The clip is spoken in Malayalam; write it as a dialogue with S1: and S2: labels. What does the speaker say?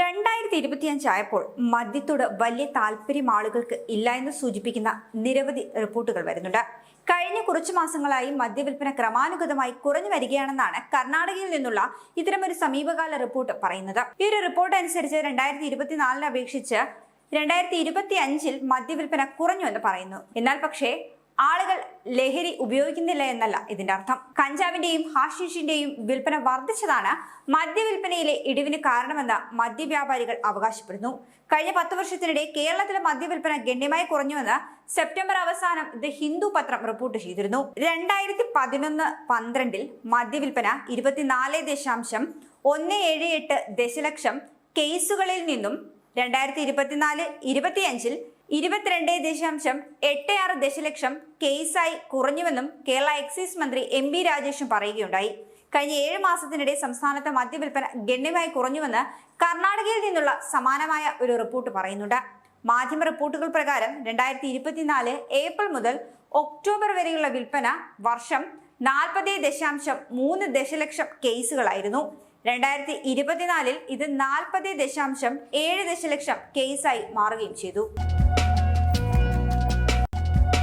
S1: രണ്ടായിരത്തി ഇരുപത്തിയഞ്ചായപ്പോൾ മദ്യത്തോട് വലിയ താല്പര്യം ആളുകൾക്ക് ഇല്ല എന്ന് സൂചിപ്പിക്കുന്ന നിരവധി റിപ്പോർട്ടുകൾ വരുന്നുണ്ട്. കഴിഞ്ഞ കുറച്ചു മാസങ്ങളായി മദ്യവിൽപ്പന ക്രമാനുഗതമായി കുറഞ്ഞു വരികയാണെന്നാണ് കർണാടകയിൽ നിന്നുള്ള ഇത്തരമൊരു സമീപകാല റിപ്പോർട്ട് പറയുന്നത്. ഈ ഒരു റിപ്പോർട്ട് അനുസരിച്ച് രണ്ടായിരത്തി ഇരുപത്തിനാലിനെ അപേക്ഷിച്ച് രണ്ടായിരത്തി ഇരുപത്തി അഞ്ചിൽ മദ്യവിൽപ്പന കുറഞ്ഞു എന്ന് പറയുന്നു. എന്നാൽ പക്ഷേ ആളുകൾ ലഹരി ഉപയോഗിക്കുന്നില്ല എന്നല്ല ഇതിന്റെ അർത്ഥം. കഞ്ചാവിന്റെയും ഹാഷിഷിന്റെയും വിൽപ്പന വർദ്ധിച്ചതാണ് മദ്യവിൽപ്പനയിലെ ഇടിവിന് കാരണമെന്ന് മദ്യവ്യാപാരികൾ അവകാശപ്പെടുന്നു. കഴിഞ്ഞ പത്ത് വർഷത്തിനിടെ കേരളത്തിലെ മദ്യവിൽപ്പന ഗണ്യമായി കുറഞ്ഞുവെന്ന് സെപ്റ്റംബർ അവസാനം ദ ഹിന്ദു പത്രം റിപ്പോർട്ട് ചെയ്തിരുന്നു. രണ്ടായിരത്തി പതിനൊന്ന് പന്ത്രണ്ടിൽ മദ്യവിൽപ്പന ഇരുപത്തിനാല് ദശാംശം ഒന്ന് ഏഴ് എട്ട് ദശലക്ഷം കേസുകളിൽ നിന്നും രണ്ടായിരത്തി ഇരുപത്തിനാല് ഇരുപത്തിയഞ്ചിൽ ഇരുപത്തിരണ്ട് ദശാംശം എട്ട് ആറ് ദശലക്ഷം കേസായി കുറഞ്ഞുവെന്നും കേരള എക്സൈസ് മന്ത്രി എം ബി രാജേഷും പറയുകയുണ്ടായി. കഴിഞ്ഞ ഏഴ് മാസത്തിനിടെ സംസ്ഥാനത്തെ മദ്യവിൽപ്പന ഗണ്യമായി കുറഞ്ഞുവെന്ന് കർണാടകയിൽ നിന്നുള്ള സമാനമായ ഒരു റിപ്പോർട്ട് പറയുന്നുണ്ട്. മാധ്യമ റിപ്പോർട്ടുകൾ പ്രകാരം രണ്ടായിരത്തി ഇരുപത്തിനാല് ഏപ്രിൽ മുതൽ ഒക്ടോബർ വരെയുള്ള വിൽപ്പന വർഷം നാൽപ്പത് ദശാംശം മൂന്ന് ദശലക്ഷം കേസുകളായിരുന്നു. രണ്ടായിരത്തി ഇരുപത്തിനാലിൽ ഇത് നാൽപ്പത് ദശാംശം ഏഴ് ദശലക്ഷം കേസായി മാറുകയും ചെയ്തു.